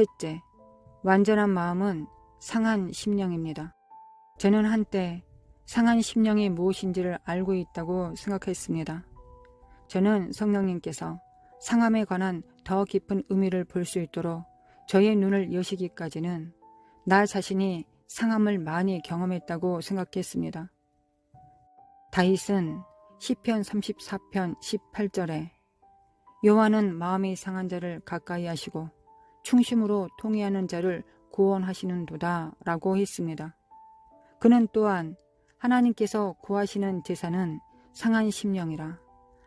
셋째, 완전한 마음은 상한 심령입니다. 저는 한때 상한 심령이 무엇인지를 알고 있다고 생각했습니다. 저는 성령님께서 상함에 관한 더 깊은 의미를 볼 수 있도록 저의 눈을 여시기까지는 나 자신이 상함을 많이 경험했다고 생각했습니다. 다윗은 시편 34편 18절에 여호와는 마음이 상한 자를 가까이 하시고 충심으로 통회하는 자를 구원하시는도다 라고 했습니다. 그는 또한 하나님께서 구하시는 제사는 상한 심령이라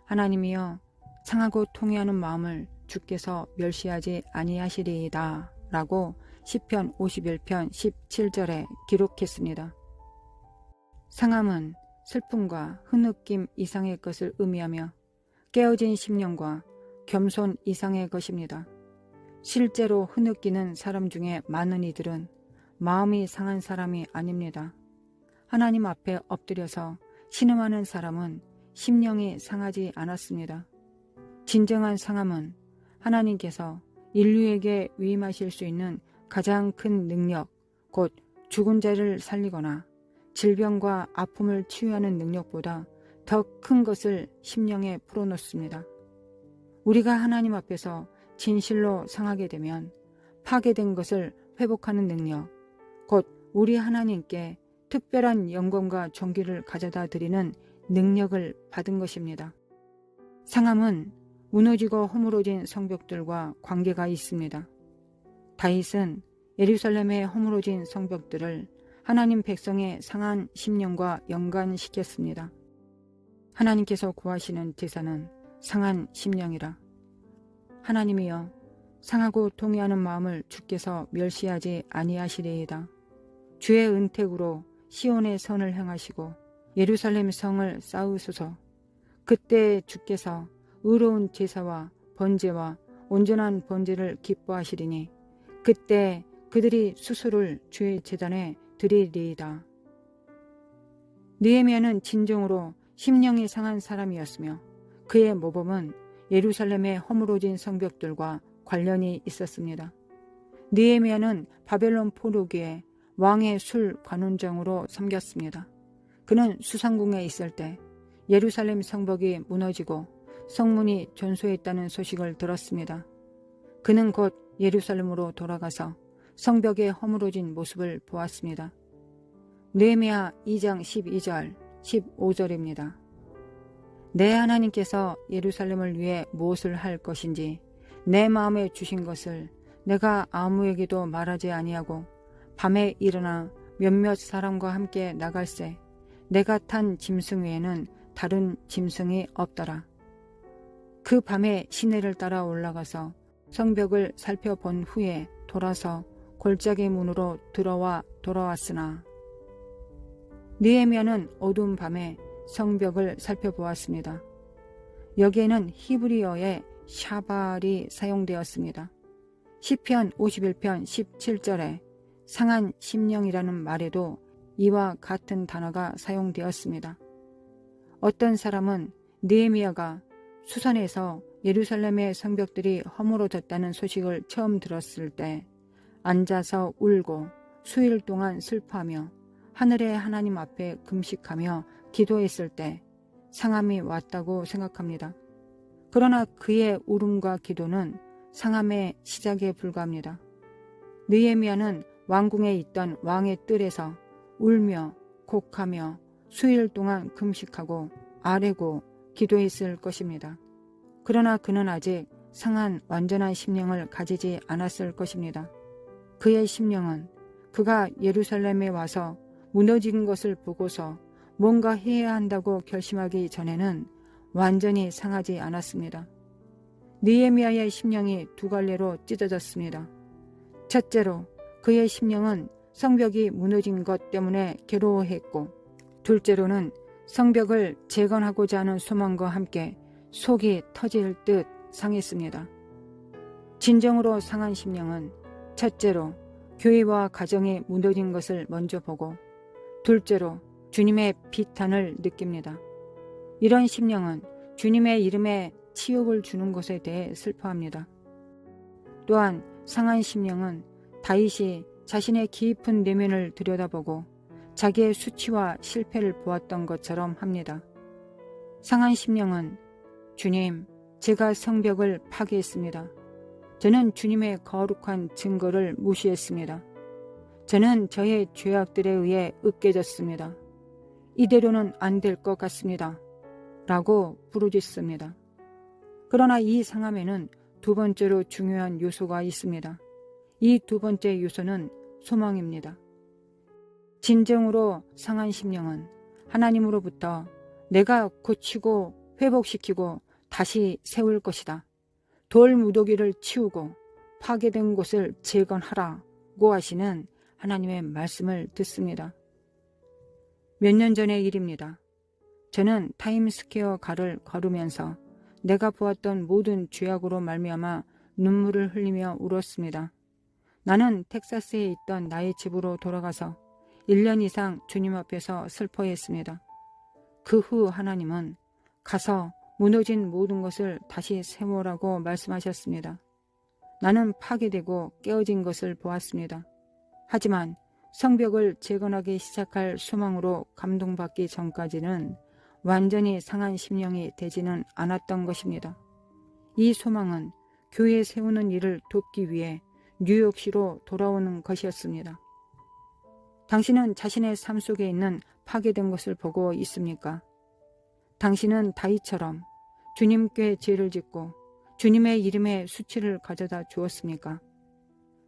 하나님이여 상하고 통회하는 마음을 주께서 멸시하지 아니하시리이다 라고 시편 51편 17절에 기록했습니다. 상함은 슬픔과 흐느낌 이상의 것을 의미하며 깨어진 심령과 겸손 이상의 것입니다. 실제로 흐느끼는 사람 중에 많은 이들은 마음이 상한 사람이 아닙니다. 하나님 앞에 엎드려서 신음하는 사람은 심령이 상하지 않았습니다. 진정한 상함은 하나님께서 인류에게 위임하실 수 있는 가장 큰 능력, 곧 죽은 자를 살리거나 질병과 아픔을 치유하는 능력보다 더 큰 것을 심령에 풀어놓습니다. 우리가 하나님 앞에서 진실로 상하게 되면 파괴된 것을 회복하는 능력, 곧 우리 하나님께 특별한 영광과 존귀를 가져다 드리는 능력을 받은 것입니다. 상함은 무너지고 허물어진 성벽들과 관계가 있습니다. 다윗은 예루살렘의 허물어진 성벽들을 하나님 백성의 상한 심령과 연관시켰습니다. 하나님께서 구하시는 제사는 상한 심령이라. 하나님이여 상하고 동의하는 마음을 주께서 멸시하지 아니하시리이다. 주의 은택으로 시온의 선을 행하시고 예루살렘 성을 쌓으소서. 그때 주께서 의로운 제사와 번제와 온전한 번제를 기뻐하시리니 그때 그들이 수수를 주의 제단에 드리리이다. 느헤미야는 진정으로 심령이 상한 사람이었으며 그의 모범은 예루살렘의 허물어진 성벽들과 관련이 있었습니다. 느헤미야는 바벨론 포로기에 왕의 술 관원장으로 섬겼습니다. 그는 수상궁에 있을 때 예루살렘 성벽이 무너지고 성문이 전소했다는 소식을 들었습니다. 그는 곧 예루살렘으로 돌아가서 성벽의 허물어진 모습을 보았습니다. 느헤미야 2장 12절 15절입니다. 내 하나님께서 예루살렘을 위해 무엇을 할 것인지 내 마음에 주신 것을 내가 아무에게도 말하지 아니하고 밤에 일어나 몇몇 사람과 함께 나갈새 내가 탄 짐승 외에는 다른 짐승이 없더라. 그 밤에 시내를 따라 올라가서 성벽을 살펴본 후에 돌아서 골짜기 문으로 들어와 돌아왔으나 느헤미야는 어두운 밤에 성벽을 살펴보았습니다. 여기에는 히브리어의 샤발이 사용되었습니다. 시편 51편 17절에 상한 심령이라는 말에도 이와 같은 단어가 사용되었습니다. 어떤 사람은 느헤미야가 수산에서 예루살렘의 성벽들이 허물어졌다는 소식을 처음 들었을 때 앉아서 울고 수일 동안 슬퍼하며 하늘의 하나님 앞에 금식하며 기도했을 때 상함이 왔다고 생각합니다. 그러나 그의 울음과 기도는 상함의 시작에 불과합니다. 느헤미야는 왕궁에 있던 왕의 뜰에서 울며 곡하며 수일 동안 금식하고 아뢰고 기도했을 것입니다. 그러나 그는 아직 상한 완전한 심령을 가지지 않았을 것입니다. 그의 심령은 그가 예루살렘에 와서 무너진 것을 보고서 뭔가 해야 한다고 결심하기 전에는 완전히 상하지 않았습니다. 니에미아의 심령이 두 갈래로 찢어졌습니다. 첫째로 그의 심령은 성벽이 무너진 것 때문에 괴로워했고 둘째로는 성벽을 재건하고자 하는 소망과 함께 속이 터질 듯 상했습니다. 진정으로 상한 심령은 첫째로 교회와 가정이 무너진 것을 먼저 보고 둘째로 주님의 비탄을 느낍니다. 이런 심령은 주님의 이름에 치욕을 주는 것에 대해 슬퍼합니다. 또한 상한 심령은 다윗이 자신의 깊은 내면을 들여다보고 자기의 수치와 실패를 보았던 것처럼 합니다. 상한 심령은 주님, 제가 성벽을 파괴했습니다. 저는 주님의 거룩한 증거를 무시했습니다. 저는 저의 죄악들에 의해 으깨졌습니다. 이대로는 안 될 것 같습니다. 라고 부르짖습니다. 그러나 이 상함에는 두 번째로 중요한 요소가 있습니다. 이 두 번째 요소는 소망입니다. 진정으로 상한 심령은 하나님으로부터 내가 고치고 회복시키고 다시 세울 것이다. 돌 무더기를 치우고 파괴된 곳을 재건하라고 하시는 하나님의 말씀을 듣습니다. 몇 년 전의 일입니다. 저는 타임스퀘어 가를 걸으면서 내가 보았던 모든 죄악으로 말미암아 눈물을 흘리며 울었습니다. 나는 텍사스에 있던 나의 집으로 돌아가서 1년 이상 주님 앞에서 슬퍼했습니다. 그 후 하나님은 가서 무너진 모든 것을 다시 세우라고 말씀하셨습니다. 나는 파괴되고 깨어진 것을 보았습니다. 하지만 성벽을 재건하기 시작할 소망으로 감동받기 전까지는 완전히 상한 심령이 되지는 않았던 것입니다. 이 소망은 교회 세우는 일을 돕기 위해 뉴욕시로 돌아오는 것이었습니다. 당신은 자신의 삶 속에 있는 파괴된 것을 보고 있습니까? 당신은 다이처럼 주님께 죄를 짓고 주님의 이름에 수치를 가져다 주었습니까?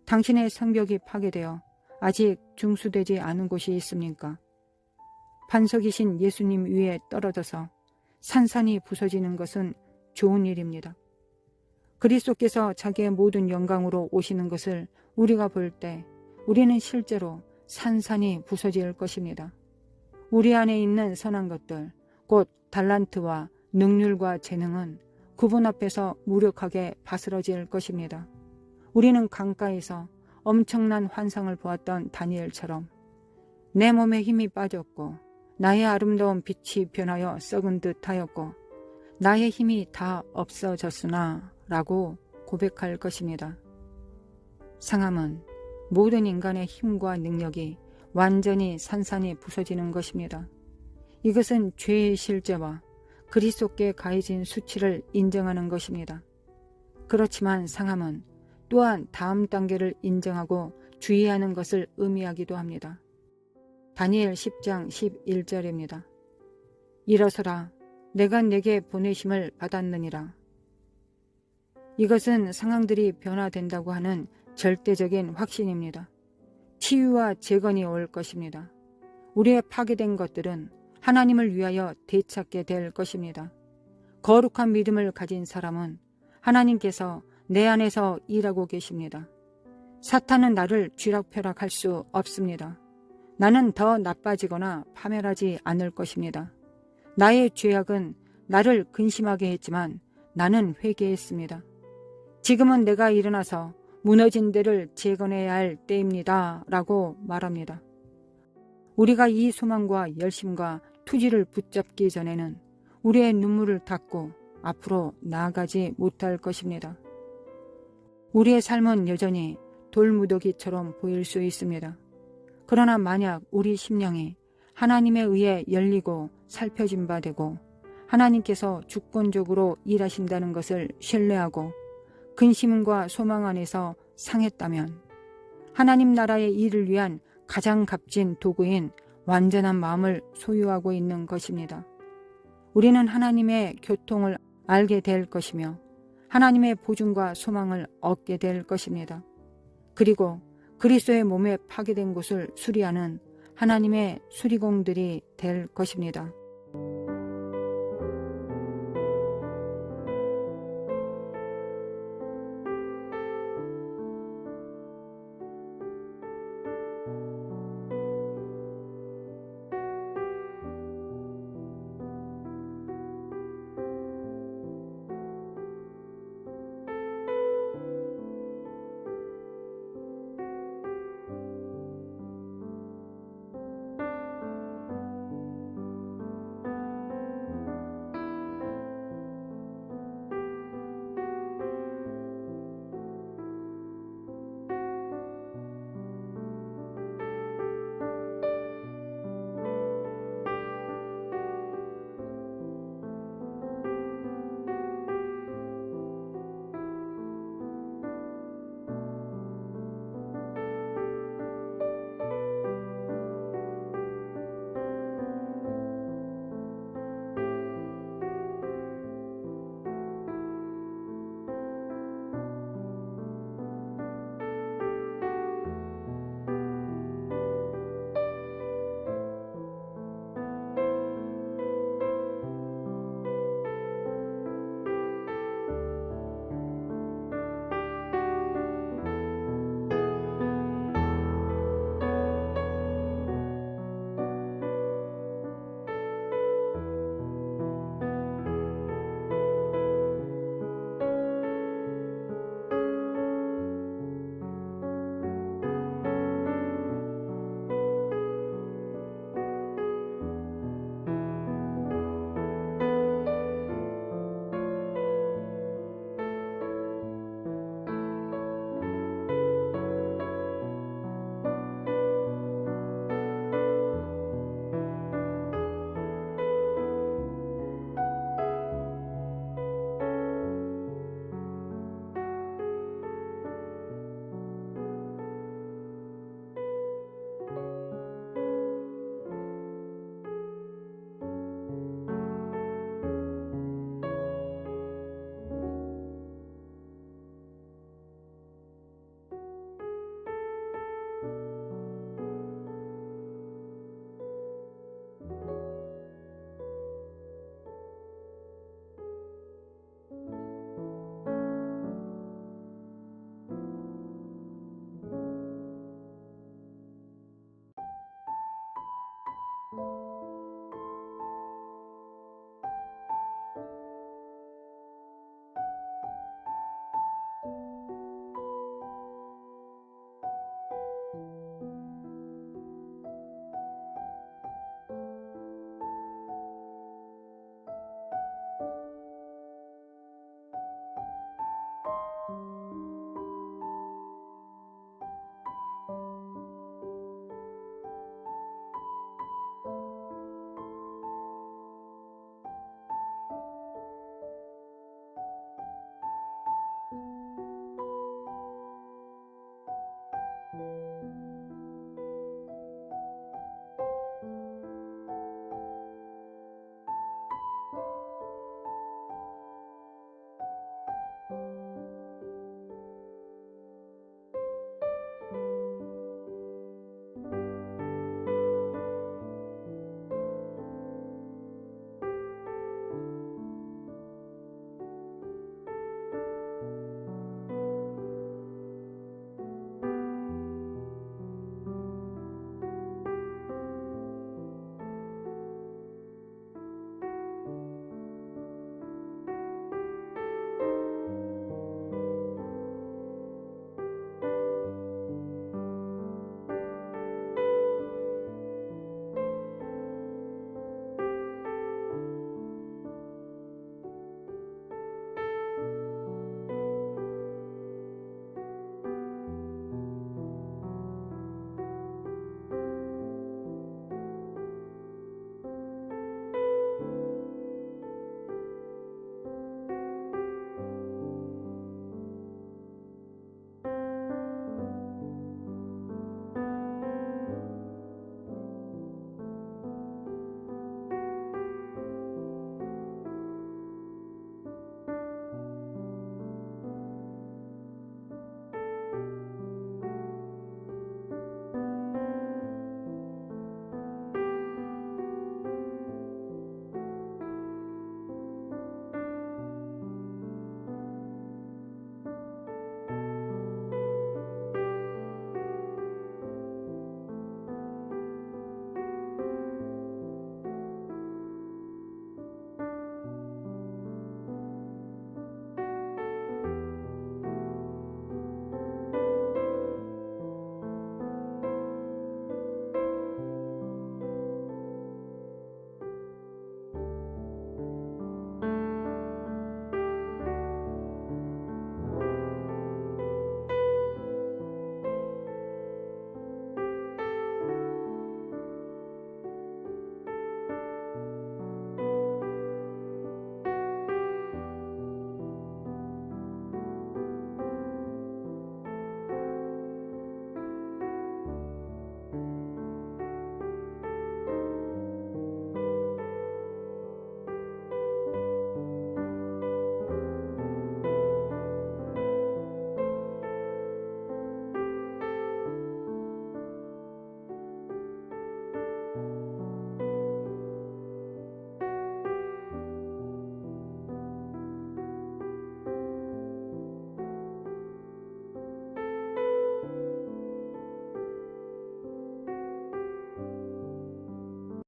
당신의 성벽이 파괴되어 아직 중수되지 않은 곳이 있습니까? 반석이신 예수님 위에 떨어져서 산산이 부서지는 것은 좋은 일입니다. 그리스도께서 자기의 모든 영광으로 오시는 것을 우리가 볼 때 우리는 실제로 산산이 부서질 것입니다. 우리 안에 있는 선한 것들, 곧 달란트와 능률과 재능은 그분 앞에서 무력하게 바스러질 것입니다. 우리는 강가에서 엄청난 환상을 보았던 다니엘처럼 내 몸에 힘이 빠졌고 나의 아름다운 빛이 변하여 썩은 듯 하였고 나의 힘이 다 없어졌으나 라고 고백할 것입니다. 상함은 모든 인간의 힘과 능력이 완전히 산산이 부서지는 것입니다. 이것은 죄의 실제와 그리스도께 가해진 수치를 인정하는 것입니다. 그렇지만 상함은 또한 다음 단계를 인정하고 주의하는 것을 의미하기도 합니다. 다니엘 10장 11절입니다. 일어서라 내가 내게 보내심을 받았느니라. 이것은 상황들이 변화된다고 하는 절대적인 확신입니다. 치유와 재건이 올 것입니다. 우리의 파괴된 것들은 하나님을 위하여 되찾게 될 것입니다. 거룩한 믿음을 가진 사람은 하나님께서 내 안에서 일하고 계십니다. 사탄은 나를 쥐락펴락할 수 없습니다. 나는 더 나빠지거나 파멸하지 않을 것입니다. 나의 죄악은 나를 근심하게 했지만 나는 회개했습니다. 지금은 내가 일어나서 무너진 데를 재건해야 할 때입니다. 라고 말합니다. 우리가 이 소망과 열심과 투지를 붙잡기 전에는 우리의 눈물을 닦고 앞으로 나아가지 못할 것입니다. 우리의 삶은 여전히 돌무더기처럼 보일 수 있습니다. 그러나 만약 우리 심령이 하나님에 의해 열리고 살펴진 바 되고 하나님께서 주권적으로 일하신다는 것을 신뢰하고 근심과 소망 안에서 상했다면 하나님 나라의 일을 위한 가장 값진 도구인 완전한 마음을 소유하고 있는 것입니다. 우리는 하나님의 교통을 알게 될 것이며 하나님의 보증과 소망을 얻게 될 것입니다. 그리고 그리스도의 몸에 파괴된 곳을 수리하는 하나님의 수리공들이 될 것입니다.